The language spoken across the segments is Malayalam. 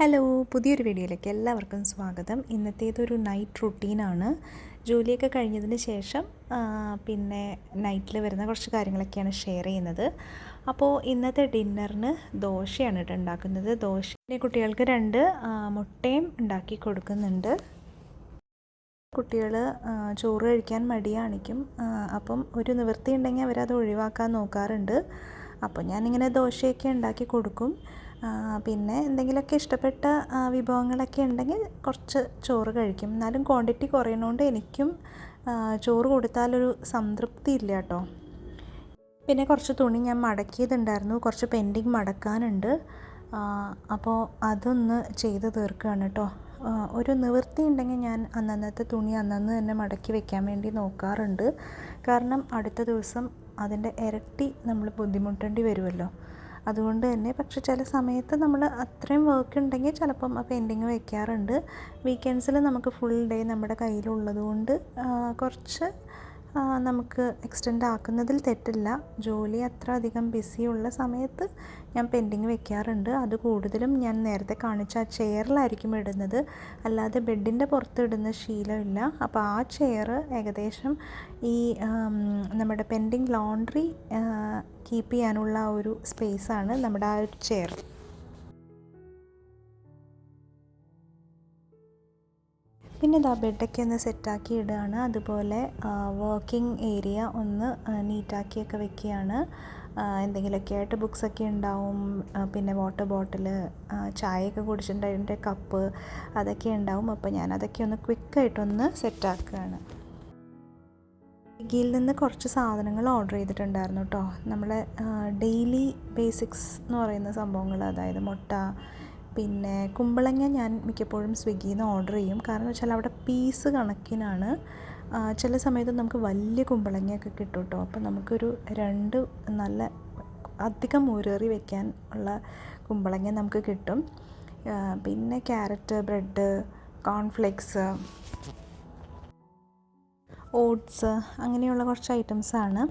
ഹലോ പുതിയൊരു വീഡിയോയിലേക്ക് എല്ലാവർക്കും സ്വാഗതം. ഇന്നത്തേതൊരു നൈറ്റ് റുട്ടീനാണ് ജോലിയൊക്കെ കഴിഞ്ഞതിന് ശേഷം പിന്നെ നൈറ്റിൽ വരുന്ന കുറച്ച് കാര്യങ്ങളൊക്കെയാണ് ഷെയർ ചെയ്യുന്നത്. അപ്പോൾ ഇന്നത്തെ ഡിന്നറിന് ദോശയാണ് കേട്ടോ ഉണ്ടാക്കുന്നത്. ദോശ കുട്ടികൾക്ക് രണ്ട് മുട്ടയും ഉണ്ടാക്കി കൊടുക്കുന്നുണ്ട്. കുട്ടികൾ ചോറ് കഴിക്കാൻ മടിയാണിക്കും. അപ്പം ഒരു നിവൃത്തി ഉണ്ടെങ്കിൽ അവരത് ഒഴിവാക്കാൻ നോക്കാറുണ്ട്. അപ്പോൾ ഞാനിങ്ങനെ ദോശയൊക്കെ ഉണ്ടാക്കി കൊടുക്കും. പിന്നെ എന്തെങ്കിലുമൊക്കെ ഇഷ്ടപ്പെട്ട വിഭവങ്ങളൊക്കെ ഉണ്ടെങ്കിൽ കുറച്ച് ചോറ് കഴിക്കും. എന്നാലും ക്വാണ്ടിറ്റി കുറയുന്നതുകൊണ്ട് എനിക്കും ചോറ് കൊടുത്താലൊരു സംതൃപ്തി ഇല്ല കേട്ടോ. പിന്നെ കുറച്ച് തുണി ഞാൻ മടക്കിയതുണ്ടായിരുന്നു. കുറച്ച് പെൻഡിങ് മടക്കാനുണ്ട്. അപ്പോൾ അതൊന്ന് ചെയ്ത് തീർക്കുകയാണ് കേട്ടോ. ഒരു നിവൃത്തി ഉണ്ടെങ്കിൽ ഞാൻ അന്നന്നത്തെ തുണി അന്നന്ന് തന്നെ മടക്കി വെക്കാൻ വേണ്ടി നോക്കാറുണ്ട്. കാരണം അടുത്ത ദിവസം അതിന്റെ ഇരട്ടി നമ്മൾ ബുദ്ധിമുട്ടേണ്ടി വരുമല്ലോ. അതുകൊണ്ട് തന്നെ പക്ഷെ ചില സമയത്ത് നമ്മൾ അത്രയും വർക്ക് ഉണ്ടെങ്കിൽ ചിലപ്പം ആ പെയിന്റിങ് വെക്കാറുണ്ട്. വീക്കെൻഡ്സിൽ നമുക്ക് ഫുൾ ഡേ നമ്മുടെ കയ്യിലുള്ളത് കൊണ്ട് കുറച്ച് നമുക്ക് എക്സ്റ്റെൻഡ് ആക്കുന്നതിൽ തെറ്റില്ല. ജോലി അത്ര അധികം ബിസിയുള്ള സമയത്ത് ഞാൻ പെൻഡിങ് വെക്കാറുണ്ട്. അത് കൂടുതലും ഞാൻ നേരത്തെ കാണിച്ച ആ ചെയറിലായിരിക്കും ഇടുന്നത്. അല്ലാതെ ബെഡിന്റെ പുറത്ത് ഇടുന്ന ശീലമില്ല അപ്പോൾ ആ ചെയർ ഏകദേശം ഈ നമ്മുടെ പെൻഡിങ് ലോണ്ട്രി കീപ്പ് ചെയ്യാനുള്ള ഒരു സ്പേസാണ് നമ്മുടെ ആ ഒരു ചെയർ പിന്നെ ഇതാ ബെഡൊക്കെ ഒന്ന് സെറ്റാക്കി ഇടുകയാണ് അതുപോലെ വർക്കിംഗ് ഏരിയ ഒന്ന് നീറ്റാക്കിയൊക്കെ വെക്കുകയാണ്. എന്തെങ്കിലുമൊക്കെ ആയിട്ട് ബുക്സൊക്കെ ഉണ്ടാവും. പിന്നെ വാട്ടർ ബോട്ടിൽ ചായയൊക്കെ കുടിച്ചിട്ടുണ്ടതിന്റെ കപ്പ് അതൊക്കെ ഉണ്ടാവും. അപ്പോൾ ഞാൻ അതൊക്കെ ഒന്ന് ക്വിക്കായിട്ടൊന്ന് സെറ്റാക്കുകയാണ്. സ്വിഗ്ഗിയിൽ നിന്ന് കുറച്ച് സാധനങ്ങൾ ഓർഡർ ചെയ്തിട്ടുണ്ടായിരുന്നു കേട്ടോ നമ്മളെ ഡെയിലി ബേസിക്സ് എന്ന് പറയുന്ന സംഭവങ്ങൾ അതായത് മുട്ട പിന്നെ കുമ്പളങ്ങ ഞാൻ മിക്കപ്പോഴും സ്വിഗ്ഗിയിൽ നിന്ന് ഓർഡർ ചെയ്യും. കാരണം വെച്ചാൽ അവിടെ പീസ് കണക്കിനാണ്. ചില സമയത്ത് നമുക്ക് വലിയ കുമ്പളങ്ങയൊക്കെ കിട്ടും കേട്ടോ അപ്പോൾ നമുക്കൊരു രണ്ട് നല്ല അധികം ഊരേറി വെക്കാൻ ഉള്ള കുമ്പളങ്ങ നമുക്ക് കിട്ടും. പിന്നെ ക്യാരറ്റ് ബ്രെഡ് കോൺഫ്ലെക്സ് ഓട്സ് അങ്ങനെയുള്ള കുറച്ച് ഐറ്റംസാണ്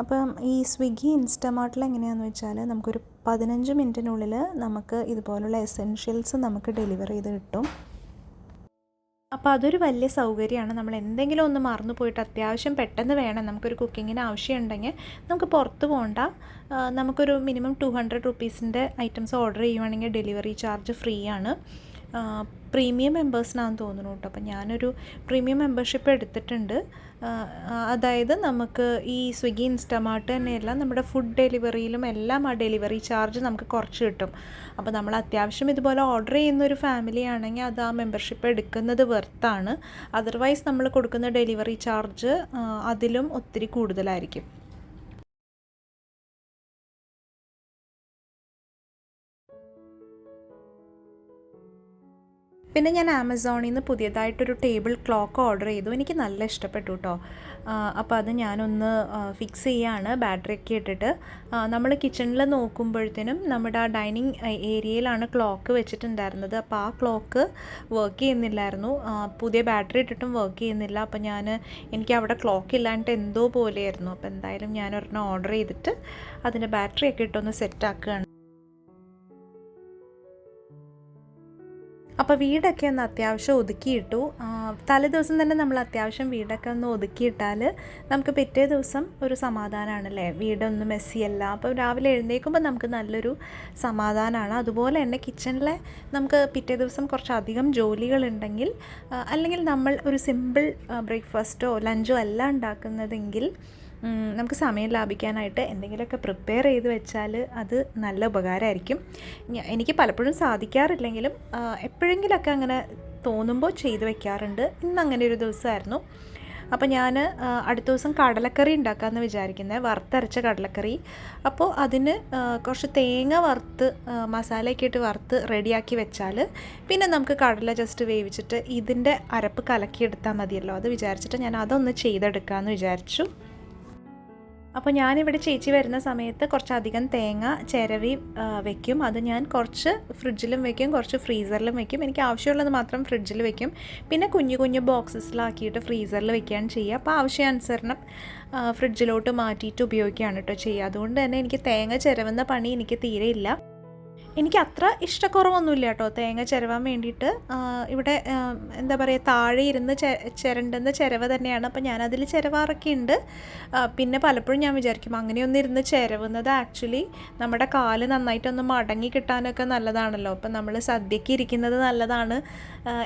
അപ്പം ഈ സ്വിഗ്ഗി ഇൻസ്റ്റമാർട്ടിൽ എങ്ങനെയാണെന്ന് വെച്ചാൽ നമുക്കൊരു പതിനഞ്ച് മിനിറ്റിനുള്ളിൽ നമുക്ക് ഇതുപോലുള്ള എസെൻഷ്യൽസ് നമുക്ക് ഡെലിവർ ചെയ്ത് കിട്ടും. അപ്പോൾ അതൊരു വലിയ സൗകര്യമാണ്. നമ്മൾ എന്തെങ്കിലും ഒന്ന് മറന്നു പോയിട്ട് അത്യാവശ്യം പെട്ടെന്ന് വേണം നമുക്കൊരു കുക്കിങ്ങിന് ആവശ്യമുണ്ടെങ്കിൽ നമുക്ക് പുറത്ത് പോകണ്ട നമുക്കൊരു മിനിമം ടു ഹൺഡ്രഡ് റുപ്പീസിന്റെ ഐറ്റംസ് ഓർഡർ ചെയ്യുവാണെങ്കിൽ ഡെലിവറി ചാർജ് ഫ്രീ ആണ്. പ്രീമിയം മെമ്പേഴ്സിനാന്ന് തോന്നുന്നു കേട്ടോ. അപ്പം ഞാനൊരു പ്രീമിയം മെമ്പർഷിപ്പ് എടുത്തിട്ടുണ്ട്. അതായത് നമുക്ക് ഈ സ്വിഗ്ഗി ഇൻസ്റ്റമാർട്ട് തന്നെയെല്ലാം നമ്മുടെ ഫുഡ് ഡെലിവറിയിലും എല്ലാം ആ ഡെലിവറി ചാർജ് നമുക്ക് കുറച്ച് കിട്ടും. അപ്പോൾ നമ്മൾ അത്യാവശ്യം ഇതുപോലെ ഓർഡർ ചെയ്യുന്ന ഒരു ഫാമിലി ആണെങ്കിൽ അത് ആ മെമ്പർഷിപ്പ് എടുക്കുന്നത് വെർത്താണ് അതർവൈസ് നമ്മൾ കൊടുക്കുന്ന ഡെലിവറി ചാർജ് അതിലും ഒത്തിരി കൂടുതലായിരിക്കും. പിന്നെ ഞാൻ ആമസോണിൽ നിന്ന് പുതിയതായിട്ടൊരു ടേബിൾ ക്ലോക്ക് ഓർഡർ ചെയ്തു. എനിക്ക് നല്ല ഇഷ്ടപ്പെട്ടു കേട്ടോ അപ്പോൾ അത് ഞാനൊന്ന് ഫിക്സ് ചെയ്യാണ് ബാറ്ററിയൊക്കെ ഇട്ടിട്ട്. നമ്മൾ കിച്ചണിൽ നോക്കുമ്പോഴത്തേനും നമ്മുടെ ആ ഡൈനിങ് ഏരിയയിലാണ് ക്ലോക്ക് വെച്ചിട്ടുണ്ടായിരുന്നത്. അപ്പോൾ ആ ക്ലോക്ക് വർക്ക് ചെയ്യുന്നില്ലായിരുന്നു. പുതിയ ബാറ്ററി ഇട്ടിട്ടും വർക്ക് ചെയ്യുന്നില്ല. അപ്പോൾ ഞാൻ എനിക്ക് അവിടെ ക്ലോക്ക് ഇല്ലാണ്ട് എന്തോ പോലെയായിരുന്നു. അപ്പോൾ എന്തായാലും ഞാൻ ഒരെണ്ണം ഓർഡർ ചെയ്തിട്ട് അതിന്റെ ബാറ്ററിയൊക്കെ ഇട്ടൊന്ന് സെറ്റ് അപ്പോൾ വീടൊക്കെ ഒന്ന് അത്യാവശ്യം ഒതുക്കിയിട്ടു. തലേദിവസം തന്നെ നമ്മൾ അത്യാവശ്യം വീടൊക്കെ ഒന്ന് ഒതുക്കിയിട്ടാൽ നമുക്ക് പിറ്റേ ദിവസം ഒരു സമാധാനമാണല്ലേ വീടൊന്നും മെസ്സിയല്ല അപ്പോൾ രാവിലെ എഴുന്നേൽക്കുമ്പോൾ നമുക്ക് നല്ലൊരു സമാധാനമാണ് അതുപോലെ തന്നെ കിച്ചണിലെ നമുക്ക് പിറ്റേ ദിവസം കുറച്ചധികം ജോലികളുണ്ടെങ്കിൽ അല്ലെങ്കിൽ നമ്മൾ ഒരു സിമ്പിൾ ബ്രേക്ക്ഫാസ്റ്റോ ലഞ്ചോ അല്ല ഉണ്ടാക്കുന്നതെങ്കിൽ നമുക്ക് സമയം ലാഭിക്കാനായിട്ട് എന്തെങ്കിലുമൊക്കെ പ്രിപ്പയർ ചെയ്ത് വെച്ചാൽ അത് നല്ല ഉപകാരമായിരിക്കും. എനിക്ക് പലപ്പോഴും സാധിക്കാറില്ലെങ്കിലും എപ്പോഴെങ്കിലുമൊക്കെ അങ്ങനെ തോന്നുമ്പോൾ ചെയ്ത് വെക്കാറുണ്ട്. ഇന്ന് അങ്ങനെ ഒരു ദിവസമായിരുന്നു. അപ്പോൾ ഞാൻ അടുത്ത ദിവസം കടലക്കറി ഉണ്ടാക്കാമെന്ന് വിചാരിക്കുന്നത് വറുത്തരച്ച കടലക്കറി. അപ്പോൾ അതിന് കുറച്ച് തേങ്ങ വറുത്ത് മസാലയൊക്കെ ഇട്ട് വറുത്ത് റെഡിയാക്കി വെച്ചാൽ പിന്നെ നമുക്ക് കടല ജസ്റ്റ് വേവിച്ചിട്ട് ഇതിന്റെ അരപ്പ് കലക്കിയെടുത്താൽ മതിയല്ലോ. അത് വിചാരിച്ചിട്ട് ഞാൻ അതൊന്ന് ചെയ്തെടുക്കാമെന്ന് വിചാരിച്ചു. അപ്പോൾ ഞാനിവിടെ ചേച്ചി വരുന്ന സമയത്ത് കുറച്ചധികം തേങ്ങ ചിരവി വെക്കും. അത് ഞാൻ കുറച്ച് ഫ്രിഡ്ജിലും വെക്കും കുറച്ച് ഫ്രീസറിലും വെക്കും. എനിക്ക് ആവശ്യമുള്ളത് മാത്രം ഫ്രിഡ്ജിൽ വെക്കും. പിന്നെ കുഞ്ഞു കുഞ്ഞു ബോക്സസിലാക്കിയിട്ട് ഫ്രീസറിൽ വെക്കുകയാണ് ചെയ്യുക. അപ്പോൾ ആവശ്യാനുസരണം ഫ്രിഡ്ജിലോട്ട് മാറ്റിയിട്ട് ഉപയോഗിക്കുകയാണ് കേട്ടോ ചെയ്യുക. അതുകൊണ്ട് തന്നെ എനിക്ക് തേങ്ങ ചിരവുന്ന പണി എനിക്ക് തീരെ ഇല്ല. എനിക്ക് അത്ര ഇഷ്ടക്കുറവൊന്നുമില്ല കേട്ടോ. തേങ്ങ ചിരവാൻ വേണ്ടിയിട്ട്. ഇവിടെ എന്താ പറയുക താഴെ ഇരുന്ന് ചിരണ്ടുന്ന ചിരവ് തന്നെയാണ്. അപ്പം ഞാനതിൽ ചിരവാറൊക്കെ ഉണ്ട്. പിന്നെ പലപ്പോഴും ഞാൻ വിചാരിക്കും അങ്ങനെയൊന്നും ഇരുന്ന് ചിരവുന്നത് ആക്ച്വലി നമ്മുടെ കാൽ നന്നായിട്ടൊന്ന് മടങ്ങി കിട്ടാനൊക്കെ നല്ലതാണല്ലോ. അപ്പം നമ്മൾ സദ്യക്ക് ഇരിക്കുന്നത് നല്ലതാണ്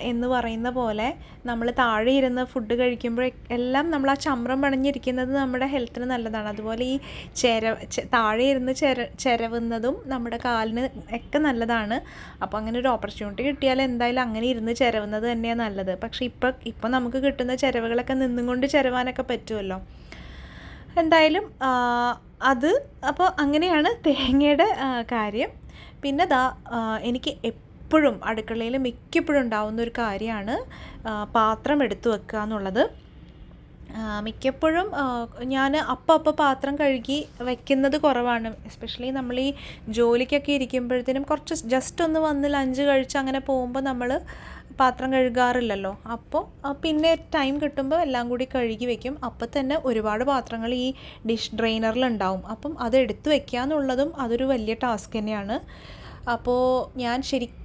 എന്ന് പറയുന്ന പോലെ നമ്മൾ താഴെ ഇരുന്ന് ഫുഡ് കഴിക്കുമ്പോൾ എല്ലാം നമ്മൾ ആ ചമ്രം പണഞ്ഞിരിക്കുന്നത് നമ്മുടെ ഹെൽത്തിന് നല്ലതാണ്. അതുപോലെ ഈ ചിര താഴെ ഇരുന്ന് ചിര ചിരവുന്നതും നമ്മുടെ കാലിന് ഒക്കെ നല്ലതാണ്. അപ്പോൾ അങ്ങനെ ഒരു ഓപ്പർച്യൂണിറ്റി കിട്ടിയാൽ എന്തായാലും അങ്ങനെ ഇരുന്ന് ചിരവുന്നത് തന്നെയാണ് നല്ലത്. പക്ഷേ ഇപ്പം ഇപ്പം നമുക്ക് കിട്ടുന്ന ചിരവുകളൊക്കെ നിന്നുകൊണ്ട് ചിരവാനൊക്കെ പറ്റുമല്ലോ എന്തായാലും അത് അപ്പോൾ അങ്ങനെയാണ് തേങ്ങയുടെ കാര്യം. പിന്നെ ദാ എനിക്ക് എപ്പോഴും അടുക്കളയിൽ മിക്കപ്പോഴും ഉണ്ടാവുന്ന ഒരു കാര്യമാണ് പാത്രം എടുത്തു വെക്കുക എന്നുള്ളത്. മിക്കപ്പോഴും ഞാൻ അപ്പം അപ്പം പാത്രം കഴുകി വെക്കുന്നത് കുറവാണ്. എസ്പെഷ്യലി നമ്മൾ ഈ ജോലിക്കൊക്കെ ഇരിക്കുമ്പോഴത്തേനും കുറച്ച് ജസ്റ്റ് ഒന്ന് വന്ന് ലഞ്ച് കഴിച്ച് അങ്ങനെ പോകുമ്പോൾ നമ്മൾ പാത്രം കഴുകാറില്ലല്ലോ. അപ്പോൾ പിന്നെ ടൈം കിട്ടുമ്പോൾ എല്ലാം കൂടി കഴുകി വെക്കും. അപ്പോൾ തന്നെ ഒരുപാട് പാത്രങ്ങൾ ഈ ഡിഷ് ഡ്രെയിനറിലുണ്ടാവും അപ്പം അത് എടുത്തു വെക്കുക എന്നുള്ളതും അതൊരു വലിയ ടാസ്ക് തന്നെയാണ്. അപ്പോൾ ഞാൻ ശരിക്കും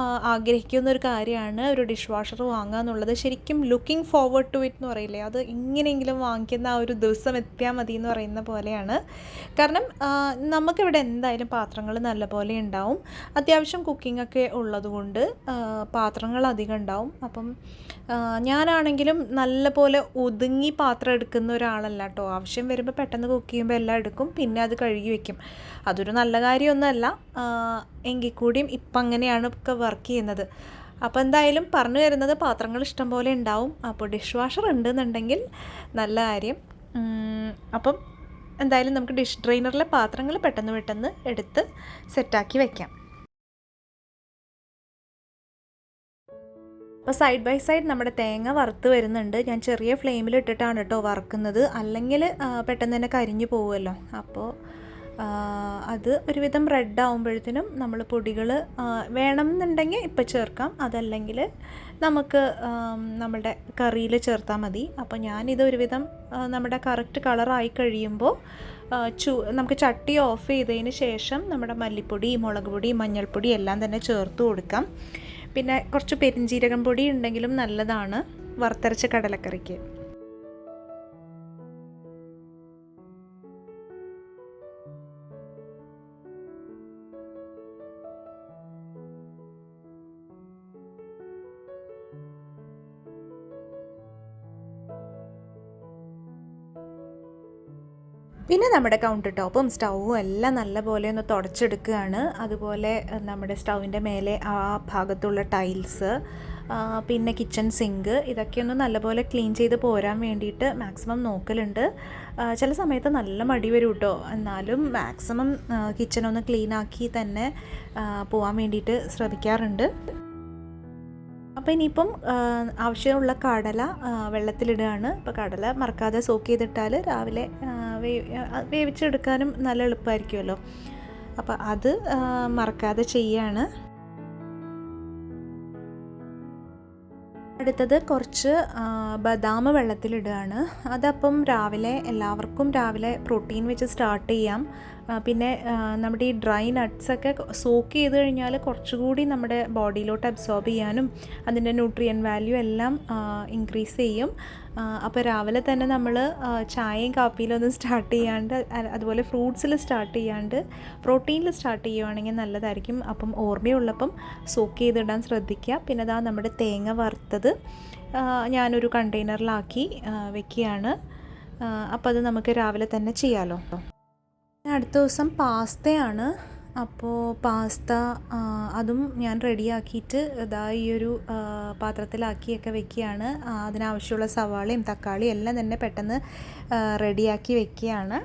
ആ, ആഗ്രഹിക്കുന്ന ഒരു കാര്യമാണ് ഒരു ഡിഷ് വാഷർ വാങ്ങുക എന്നുള്ളത്. ശരിക്കും ലുക്കിംഗ് ഫോർവേഡ് ടു ഇറ്റ് എന്ന് പറയില്ലേ? അത് ഇങ്ങനെയെങ്കിലും വാങ്ങിക്കുന്ന ആ ഒരു ദിവസം എത്തിയാൽ മതി എന്ന് പറയുന്ന പോലെയാണ്. കാരണം നമുക്കിവിടെ എന്തായാലും പാത്രങ്ങൾ നല്ലപോലെ ഉണ്ടാവും. അത്യാവശ്യം കുക്കിംഗ് ഒക്കെ ഉള്ളതുകൊണ്ട് പാത്രങ്ങൾ അധികം ഉണ്ടാവും. അപ്പം ഞാനാണെങ്കിലും നല്ലപോലെ ഒതുങ്ങി പാത്രം എടുക്കുന്ന ഒരാളല്ല കേട്ടോ ആവശ്യം വരുമ്പോൾ പെട്ടെന്ന് കുക്ക് ചെയ്യുമ്പോൾ എല്ലാം എടുക്കും. പിന്നെ അത് കഴുകി വയ്ക്കും അതൊരു നല്ല കാര്യമൊന്നുമല്ല. എങ്കിൽ കൂടിയും ഇപ്പം അങ്ങനെയാണ് ഒക്കെ വർക്ക് ചെയ്യുന്നത്. അപ്പോൾ എന്തായാലും പറഞ്ഞു വരുന്നത് പാത്രങ്ങൾ ഇഷ്ടം പോലെ ഉണ്ടാവും. അപ്പോൾ ഡിഷ് വാഷർ ഉണ്ടെന്നുണ്ടെങ്കിൽ നല്ല കാര്യം. അപ്പം എന്തായാലും നമുക്ക് ഡിഷ് ഡ്രെയിനറിലെ പാത്രങ്ങൾ പെട്ടെന്ന് പെട്ടെന്ന് എടുത്ത് സെറ്റാക്കി വയ്ക്കാം അപ്പോൾ സൈഡ് ബൈ സൈഡ് നമ്മുടെ തേങ്ങ വറുത്ത് വരുന്നുണ്ട്. ഞാൻ ചെറിയ ഫ്ലെയിമിൽ ഇട്ടിട്ടാണ് കേട്ടോ വറുക്കുന്നത്. അല്ലെങ്കിൽ പെട്ടെന്ന് തന്നെ കരിഞ്ഞു പോകുമല്ലോ അപ്പോൾ അത് ഒരുവിധം റെഡ് ആകുമ്പോഴത്തേനും നമ്മൾ പൊടികൾ വേണം എന്നുണ്ടെങ്കിൽ ഇപ്പം ചേർക്കാം. അതല്ലെങ്കിൽ നമുക്ക് നമ്മുടെ കറിയിൽ ചേർത്താൽ മതി. അപ്പോൾ ഞാനിത് ഒരുവിധം നമ്മുടെ കറക്റ്റ് കളറായി കഴിയുമ്പോൾ ചു നമുക്ക് ചട്ടി ഓഫ് ചെയ്തതിന് ശേഷം നമ്മുടെ മല്ലിപ്പൊടി മുളക് പൊടി മഞ്ഞൾപ്പൊടി എല്ലാം തന്നെ ചേർത്ത് കൊടുക്കാം. പിന്നെ കുറച്ച് പെരിഞ്ജീരകം പൊടി ഉണ്ടെങ്കിലും നല്ലതാണ് വറുത്തരച്ച കടലക്കറിക്ക്. പിന്നെ നമ്മുടെ കൗണ്ടർ ടോപ്പും സ്റ്റൗവും എല്ലാം നല്ലപോലെ ഒന്ന് തുടച്ചെടുക്കുകയാണ്. അതുപോലെ നമ്മുടെ സ്റ്റൗവിന്റെ മേലെ ആ ഭാഗത്തുള്ള ടൈൽസ് പിന്നെ കിച്ചൺ സിങ്ക് ഇതൊക്കെ ഒന്ന് നല്ലപോലെ ക്ലീൻ ചെയ്ത് പോരാൻ വേണ്ടിയിട്ട് മാക്സിമം നോക്കലുണ്ട്. ചില സമയത്ത് നല്ല മടി വരും കേട്ടോ എന്നാലും മാക്സിമം കിച്ചൺ ഒന്ന് ക്ലീൻ ആക്കി തന്നെ പോകാൻ വേണ്ടിയിട്ട് ശ്രമിക്കാറുണ്ട്. അപ്പോൾ ഇനിയിപ്പം ആവശ്യമുള്ള കടല വെള്ളത്തിലിടുകയാണ്. അപ്പോൾ കടല മറക്കാതെ സോക്ക് ചെയ്തിട്ടാൽ രാവിലെ വേവിച്ചെടുക്കാനും നല്ല എളുപ്പമായിരിക്കുമല്ലോ. അപ്പോൾ അത് മറക്കാതെ ചെയ്യാണ്. അടുത്തത് കുറച്ച് ബദാം വെള്ളത്തിലിടുകയാണ്. അതപ്പം രാവിലെ എല്ലാവർക്കും രാവിലെ പ്രോട്ടീൻ വെച്ച് സ്റ്റാർട്ട് ചെയ്യാം. പിന്നെ നമ്മുടെ ഈ ഡ്രൈ നട്ട്സൊക്കെ സോക്ക് ചെയ്ത് കഴിഞ്ഞാൽ കുറച്ചുകൂടി നമ്മുടെ ബോഡിയിലോട്ട് അബ്സോർബ് ചെയ്യാനും അതിന്റെ ന്യൂട്രിയൻ വാല്യൂ എല്ലാം ഇൻക്രീസ് ചെയ്യും. അപ്പോൾ രാവിലെ തന്നെ നമ്മൾ ചായയും കാപ്പിയിലൊന്നും സ്റ്റാർട്ട് ചെയ്യാണ്ട് അതുപോലെ ഫ്രൂട്ട്സിൽ സ്റ്റാർട്ട് ചെയ്യാണ്ട് പ്രോട്ടീനിൽ സ്റ്റാർട്ട് ചെയ്യുവാണെങ്കിൽ നല്ലതായിരിക്കും. അപ്പം ഓർമ്മയുള്ളപ്പം സോക്ക് ചെയ്തിടാൻ ശ്രദ്ധിക്കുക. പിന്നെ അതാ നമ്മുടെ തേങ്ങ വറുത്തത് ഞാനൊരു കണ്ടെയ്നറിലാക്കി വെക്കുകയാണ്. അപ്പോൾ അത് നമുക്ക് രാവിലെ തന്നെ ചെയ്യാമല്ലോ അടുത്ത ദിവസം പാസ്തയാണ്. അപ്പോൾ പാസ്ത അതും ഞാൻ റെഡിയാക്കിയിട്ട് ഇതാ ഈ ഒരു പാത്രത്തിലാക്കിയൊക്കെ വെക്കുകയാണ്. അതിനാവശ്യമുള്ള സവാളയും തക്കാളിയും എല്ലാം തന്നെ പെട്ടെന്ന് റെഡിയാക്കി വെക്കുകയാണ്.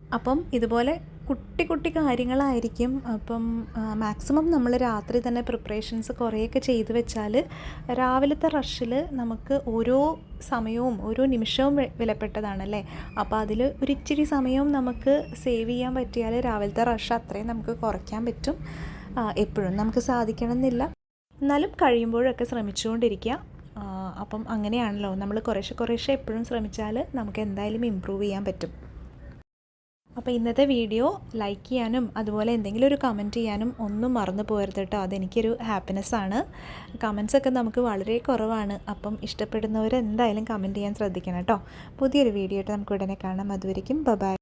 അപ്പം ഇതുപോലെ കുട്ടി കുട്ടി കാര്യങ്ങളായിരിക്കും. അപ്പം മാക്സിമം നമ്മൾ രാത്രി തന്നെ പ്രിപ്പറേഷൻസ് കുറേയൊക്കെ ചെയ്തു വെച്ചാൽ രാവിലത്തെ റഷിൽ നമുക്ക് ഓരോ സമയവും ഓരോ നിമിഷവും വിലപ്പെട്ടതാണല്ലേ? അപ്പോൾ അതിൽ ഒരിച്ചിരി സമയവും നമുക്ക് സേവ് ചെയ്യാൻ പറ്റിയാൽ രാവിലത്തെ റഷ് അത്രയും നമുക്ക് കുറയ്ക്കാൻ പറ്റും. എപ്പോഴും നമുക്ക് സാധിക്കണമെന്നില്ല. എന്നാലും കഴിയുമ്പോഴൊക്കെ ശ്രമിച്ചുകൊണ്ടിരിക്കുക അപ്പം അങ്ങനെയാണല്ലോ. നമ്മൾ കുറേശ്ശെ കുറേശ്ശെ എപ്പോഴും ശ്രമിച്ചാൽ നമുക്ക് എന്തായാലും ഇമ്പ്രൂവ് ചെയ്യാൻ പറ്റും. അപ്പോൾ ഇന്നത്തെ വീഡിയോ ലൈക്ക് ചെയ്യാനും അതുപോലെ എന്തെങ്കിലും ഒരു കമന്റ് ചെയ്യാനും ഒന്നും മറന്നു പോകരുത് കേട്ടോ. അതെനിക്കൊരു ഹാപ്പിനെസ് ആണ്. കമൻസൊക്കെ നമുക്ക് വളരെ കുറവാണ്. അപ്പം ഇഷ്ടപ്പെടുന്നവർ എന്തായാലും കമന്റ് ചെയ്യാൻ ശ്രദ്ധിക്കണം കേട്ടോ. പുതിയൊരു വീഡിയോ ആയിട്ട് നമുക്ക് ഉടനെ കാണാം. അതുവരെയും ബൈ